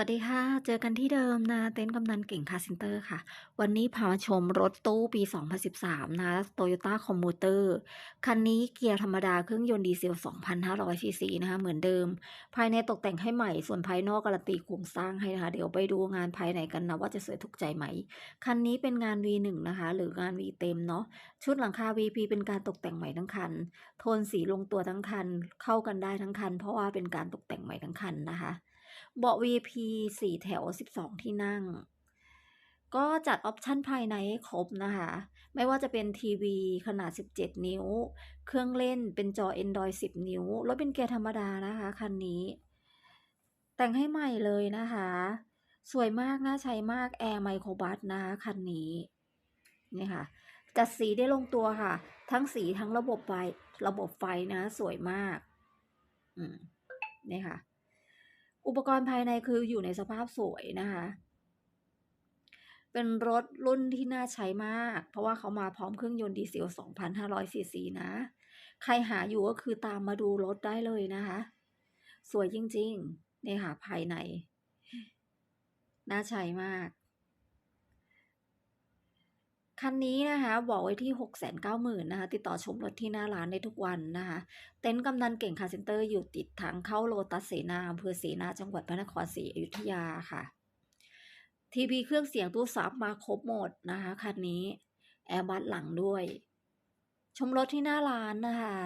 วัสดีค่ะ เจอกันที่เดิมนะเต็นท์กำนันเก่งคาร์เซนเตอร์ค่ะ วันนี้พามาชมรถตู้ปี 2013 นะ Toyota Commuter คันนี้เกียร์ธรรมดาเครื่องยนต์ดีเซล 2,500ซีซีนะคะ เหมือนเดิม ภายในตกแต่งให้ใหม่ ส่วนภายนอกการันตีโครงสร้างให้นะคะ เดี๋ยวไปดูงานภายในกันนะ ว่าจะสวยถูกใจไหม คันนี้เป็นงาน V1 นะคะ หรืองาน V เต็มเนาะ ชุดหลังคา VP เป็นการตกแต่งใหม่ทั้งคัน โทนสีลงตัวทั้งคัน เข้ากันได้ทั้งคัน เพราะว่าเป็นการตกแต่งใหม่ทั้งคันนะคะ เบาะ VIP 4แถว 12 ที่นั่ง ก็จัดออปชันภายในให้ครบนะคะ ไม่ว่าจะเป็นทีวีขนาด 17 นิ้ว เครื่องเล่นเป็นจอ Android 10 นิ้ว รถเป็นเกียร์ธรรมดานะคะ คันนี้ แต่งให้ใหม่เลยนะคะ สวยมาก น่าใช้มาก Air Microbus นะคะ คันนี้นี่ค่ะจัดสีได้ลงตัวค่ะ ทั้งสีทั้งระบบไฟ ระบบไฟนะ สวยมาก อืมนี่ค่ะ อุปกรณ์ภายในคืออยู่ในสภาพสวยนะคะ เป็นรถรุ่นที่น่าใช้มาก เพราะว่าเขามาพร้อมเครื่องยนต์ดีเซล 2,500ซีซีนะ ใครหาอยู่ก็คือตามมาดูรถได้เลยนะคะ สวยจริงๆนี่ค่ะภายใน น่าใช้มาก คันนี้นะคะบอกไว้ที่ 690,000นะคะติดต่อชมรถที่หน้าร้านได้ทุกวันนะคะเต็นท์กำนันเก่งคาร์เซ็นเตอร์อยู่ติดทางเข้าโลตัสเสนาอำเภอเสนาจังหวัดพระนครศรีอยุธยาค่ะทีวีเครื่องเสียงตู้ซับมาครบหมดนะคะคันนี้แอร์บัสหลังด้วย ชมรถที่หน้าร้านนะคะ